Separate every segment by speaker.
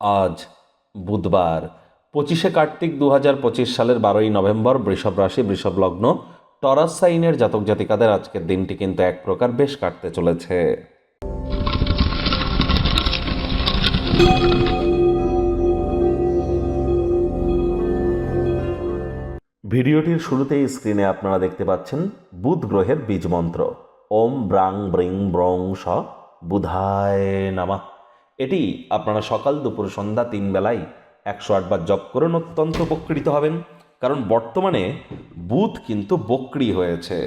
Speaker 1: আজ বুধবার, পঁচিশে কার্তিক দু হাজার পঁচিশ সালের বারোই নভেম্বর, বৃষভ রাশি, বৃষভ লগ্ন, টরাস সাইনের জাতক জাতিকাদের আজকের দিনটি কিন্তু এক প্রকার বেশ কাটতে চলেছে। ভিডিওটির শুরুতেই স্ক্রিনে আপনারা দেখতে পাচ্ছেন বুধ গ্রহের বীজ মন্ত্র। ওম ব্রাং ব্রিং ব্রং স বুধায় নামা। এটি আপনারা সকাল দুপুর সন্ধ্যা তিন বেলায় একশো আটবার জপ করুন, অত্যন্ত উপকৃত হবেন। কারণ বর্তমানে বুথ কিন্তু বক্রি হয়েছে।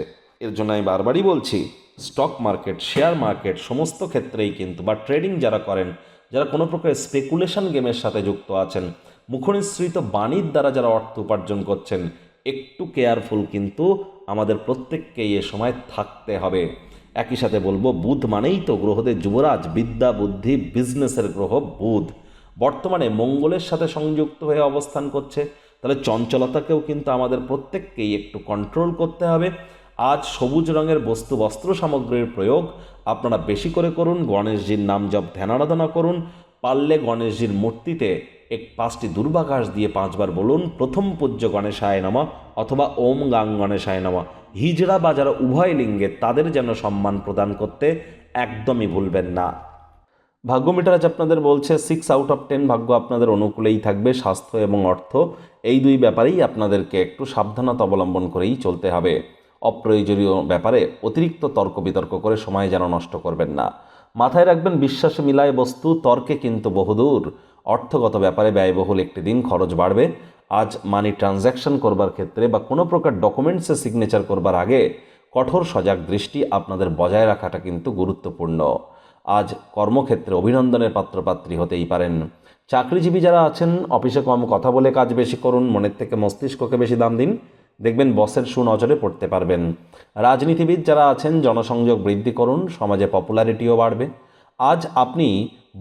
Speaker 1: এর জন্য আমি বারবারই বলছি স্টক মার্কেট শেয়ার মার্কেট সমস্ত ক্ষেত্রেই কিন্তু বা ট্রেডিং যারা করেন, যারা কোনো প্রকার স্পেকুলেশন গেমের সাথে যুক্ত আছেন, মুখনিসৃত বাণীর দ্বারা যারা অর্থ উপার্জন করছেন, একটু কেয়ারফুল কিন্তু আমাদের প্রত্যেককেই এ সময় থাকতে হবে। একই সাথে বলব, বুধ মানেই তো গ্রহদের যুবরাজ, বিদ্যা, বুদ্ধি বিজনেসের গ্রহ, বুধ। বর্তমানে মঙ্গলের সাথে সংযুক্ত হয়ে অবস্থান করছে। তাহলে চঞ্চলতাকেও কিন্তু আমাদের প্রত্যেককেই একটু কন্ট্রোল করতে হবে। আজ সবুজ রঙের বস্তু, বস্ত্র সামগ্রীর প্রয়োগ। আপনারা বেশি করে করুন, গণেশজির নাম জপ, ধ্যান আরাধনা করুন। পারলে গণেশজির মূর্তিতে এক পাঁচটি দুর্বাঘাস দিয়ে পাঁচবার বলুন, প্রথম পূজ্য গণেশায় নমা অথবা ওম গাং গণেশায় নমা হিজড়া বা যারা উভয় লিঙ্গের তাদের যেন সম্মান প্রদান করতে একদমই ভুলবেন না। ভাগ্য মিটার আজ আপনাদের বলছে সিক্স আউট অফ টেন ভাগ্য আপনাদের অনুকূলেই থাকবে, স্বাস্থ্য এবং অর্থ। এই দুই ব্যাপারেই আপনাদেরকে একটু সাবধানতা অবলম্বন করেই চলতে হবে। অপ্রয়োজনীয় ব্যাপারে অতিরিক্ত তর্ক বিতর্ক করে সময় যেন নষ্ট করবেন না। মাথায় রাখবেন, বিশ্বাসে মিলায় বস্তু, তর্কে কিন্তু বহুদূর। অর্থগত ব্যাপারে ব্যয়বহুল একটি দিন, খরচ বাড়বে। আজ মানি ট্রানজ্যাকশন করবার ক্ষেত্রে বা কোনো প্রকার ডকুমেন্টসে সিগনেচার করবার আগে কঠোর সজাগ দৃষ্টি আপনাদের বজায় রাখাটা কিন্তু গুরুত্বপূর্ণ। আজ কর্মক্ষেত্রে অভিনন্দনের পাত্রপাত্রী হতেই পারেন। চাকরিজীবী যারা আছেন অফিসে কম কথা বলে কাজ বেশি করুন, মনের থেকে মস্তিষ্ককে বেশি দাম দিন, দেখবেন বসের সুনজরে পড়তে পারবেন। রাজনীতিবিদ যারা আছেন, জনসংযোগ বৃদ্ধি করুন, সমাজে পপুলারিটিও বাড়বে। আজ আপনি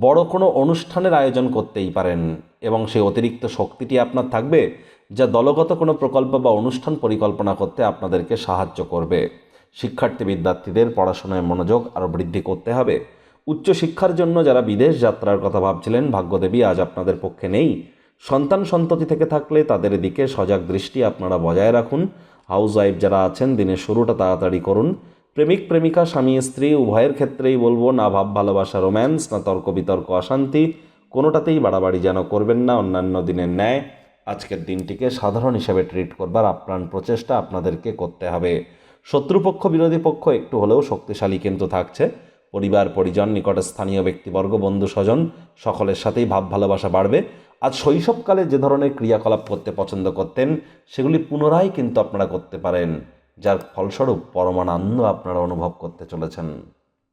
Speaker 1: বড় কোনো অনুষ্ঠানের আয়োজন করতেই পারেন। এবং সেই অতিরিক্ত শক্তিটি আপনার থাকবে, যা দলগত কোনো প্রকল্প বা অনুষ্ঠান পরিকল্পনা করতে আপনাদেরকে সাহায্য করবে। শিক্ষার্থী বিদ্যার্থীদের পড়াশোনায় মনোযোগ আরও বৃদ্ধি করতে হবে। উচ্চশিক্ষার জন্য যারা বিদেশ যাত্রার কথা ভাবছিলেন, ভাগ্যদেবী আজ আপনাদের পক্ষে নেই। সন্তান সন্ততি থেকে থাকলে তাদের দিকে সজাগ দৃষ্টি আপনারা বজায় রাখুন। হাউস ওয়াইফ যারা আছেন, দিনের শুরুটা তাড়াতাড়ি করুন। প্রেমিক, প্রেমিকা, স্বামী, স্ত্রী, উভয়ের ক্ষেত্রেই বলব, না ভাব, ভালোবাসা, রোম্যান্স, না তর্ক বিতর্ক অশান্তি। কোনোটাতেই বাড়াবাড়ি যেন করবেন না অন্যান্য দিনের ন্যায়। আজকের দিনটিকে সাধারণ হিসেবে ট্রিট করবার আপ্রাণ প্রচেষ্টা আপনাদেরকে করতে হবে। শত্রুপক্ষ, বিরোধী পক্ষ একটু হলেও শক্তিশালী কিন্তু থাকছে। পরিবার, পরিজন, নিকট স্থানীয় ব্যক্তিবর্গ, বন্ধু, স্বজন, সকলের সাথেই ভাব ভালোবাসা বাড়বে। আজ শৈশবকালে যে ধরনের ক্রিয়াকলাপ করতে পছন্দ করতেন, সেগুলি পুনরায় কিন্তু আপনারা করতে পারেন, যার ফলস্বরূপ পরমানন্দ আপনারা অনুভব করতে চলেছেন।